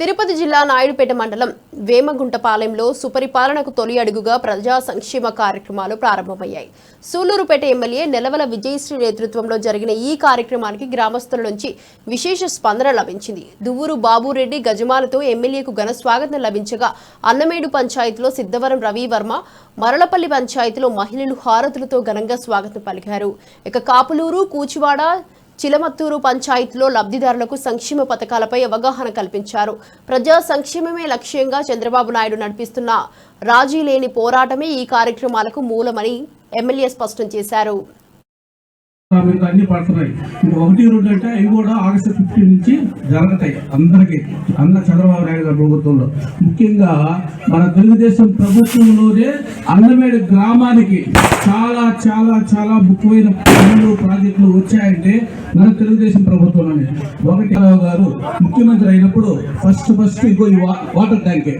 తిరుపతి జిల్లా నాయుడుపేట మండలం వేమగుంటపాలెంలో సుపరిపాలనకు తొలి అడుగుగా ప్రజా సంక్షేమ కార్యక్రమాలు ప్రారంభమయ్యాయి. సూలూరుపేట ఎమ్మెల్యే నెలవల విజయశ్రీ నేతృత్వంలో జరిగిన ఈ కార్యక్రమానికి గ్రామస్తుల నుంచి విశేష స్పందన లభించింది. దువ్వూరు బాబురెడ్డి గజమాలతో ఎమ్మెల్యేకు ఘన స్వాగతం లభించగా అన్నమేడు పంచాయతీలో సిద్ధవరం రవివర్మ మరళపల్లి మరలపల్లి పంచాయతీలో మహిళలు హారతులతో ఘనంగా స్వాగతం పలికారు. ఇక కాపులూరు కూచివాడ చిలమత్తూరు పంచాయతీలో లబ్ధిదారులకు సంక్షేమ పథకాలపై అవగాహన కల్పించారు. ప్రజా సంక్షేమమే లక్ష్యంగా చంద్రబాబు నాయుడు నడిపిస్తున్న రాజీ లేని పోరాటమే ఈ కార్యక్రమాలకు మూలమని ఎమ్మెల్యే స్పష్టం చేశారు. మిగతా అన్ని పడుతున్నాయి. ఇంకా ఒకటి రెండు అంటే అవి కూడా ఆగస్టు ఫిఫ్టీన్ నుంచి జరుగుతాయి అందరికీ. అన్న చంద్రబాబు నాయుడు గారి ప్రభుత్వంలో. ముఖ్యంగా మన తెలుగుదేశం ప్రభుత్వంలోనే అన్నమేడు గ్రామానికి చాలా చాలా చాలా ముఖ్యమైన పనులు ప్రాజెక్టులు వచ్చాయంటే మన తెలుగుదేశం ప్రభుత్వంలోనే. ఒకటి గారు ముఖ్యమంత్రి అయినప్పుడు ఫస్ట్ ఫస్ట్ ఇంకో ఈ వాటర్ ట్యాంక్.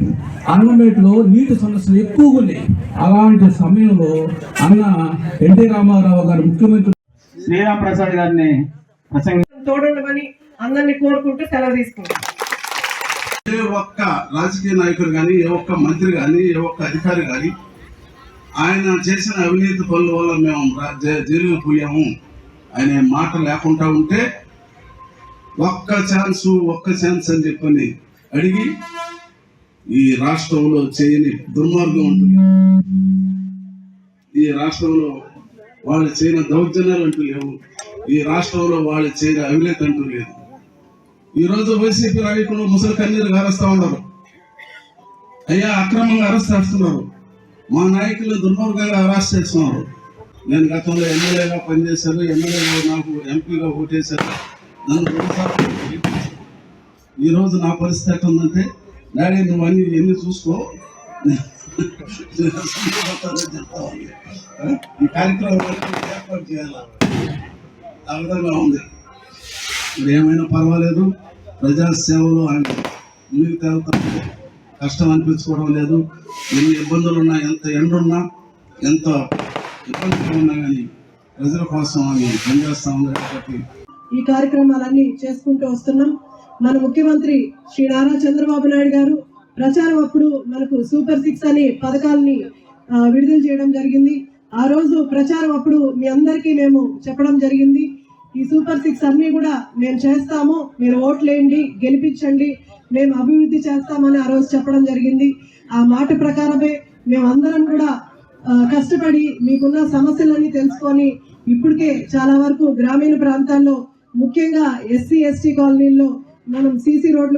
అన్నమేటలో నీటి సమస్యలు ఎక్కువగా ఉన్నాయి. అలాంటి సమయంలో అన్న ఎన్టీ రామారావు గారు ముఖ్యమంత్రి శ్రీరామ్ ప్రసాద్ గారిని ప్రసంగ తోడుండమని అందరినీ కోరుకుంటూ సెలవు తీసుకుంటాం. ఏ ఒక్క రాజకీయ నాయకుడు కానీ ఏ ఒక్క మంత్రి కానీ ఏ ఒక్క అధికారి కానీ ఆయన చేసిన అవినీతి పనుల వల్ల మేము జైలుకు పోయాము అనే మాట లేకుండా ఉంటే ఒక్క ఛాన్స్ ఒక్క ఛాన్స్ అని చెప్పని అడిగి ఈ రాష్ట్రంలో చేయని దుర్మార్గం ఉంటుంది. ఈ రాష్ట్రంలో వాళ్ళు చేయని దౌర్జన్యాలు అంటూ లేవు. ఈ రాష్ట్రంలో వాళ్ళు చేయని అవినీతి అంటూ లేదు. ఈ రోజు వైసీపీ నాయకులు ముసలి కన్నీరు గారుస్తా ఉన్నారు. అయ్యా అక్రమంగా అరెస్ట్ చేస్తున్నారు. మా నాయకులు దుర్మార్గంగా అరెస్ట్ చేస్తున్నారు. నేను గతంలో ఎమ్మెల్యేగా పనిచేశాను. ఎమ్మెల్యేగా నాకు ఎంపీగా ఓటేశాను. నన్ను రెండుసార్లు నా పరిస్థితి ఎట్లా ఉందంటే డాడీ నువ్వు అన్ని ఎన్ని చూసుకో. ఈ కార్యక్రమం ఏర్పాటు చేయాలి? ఆ విధంగా ఉంది. మరి ఏమైనా పర్వాలేదు? ప్రజాసేవలో ఆయన ముందుకు తేలుతాం కష్టం అనిపించుకోవడం లేదు. ఎన్ని ఇబ్బందులు ఉన్నా ఎంత ఎండున్నా ఎంత ఇబ్బందులు ఉన్నా కానీ ప్రజల కోసం అని పనిచేస్తా ఉంది కాబట్టి ఈ కార్యక్రమాలన్నీ చేసుకుంటూ వస్తున్నాం. మన ముఖ్యమంత్రి శ్రీ నారా చంద్రబాబు నాయుడు గారు ప్రచారం అప్పుడు మనకు సూపర్ సిక్స్ అనే పథకాలని విడుదల చేయడం జరిగింది. ఆ రోజు ప్రచారం అప్పుడు మీ అందరికీ మేము చెప్పడం జరిగింది. ఈ సూపర్ సిక్స్ అన్ని కూడా మేము చేస్తాము. మీరు ఓట్లేయండి గెలిపించండి. మేము అభివృద్ధి చేస్తామని ఆ రోజు చెప్పడం జరిగింది. ఆ మాట ప్రకారమే మేమందరం కూడా కష్టపడి మీకున్న సమస్యలన్నీ తెలుసుకొని ఇప్పటికే చాలా వరకు గ్రామీణ ప్రాంతాల్లో ముఖ్యంగా ఎస్సీ ఎస్టీ కాలనీల్లో మనం సీసీ రోడ్లు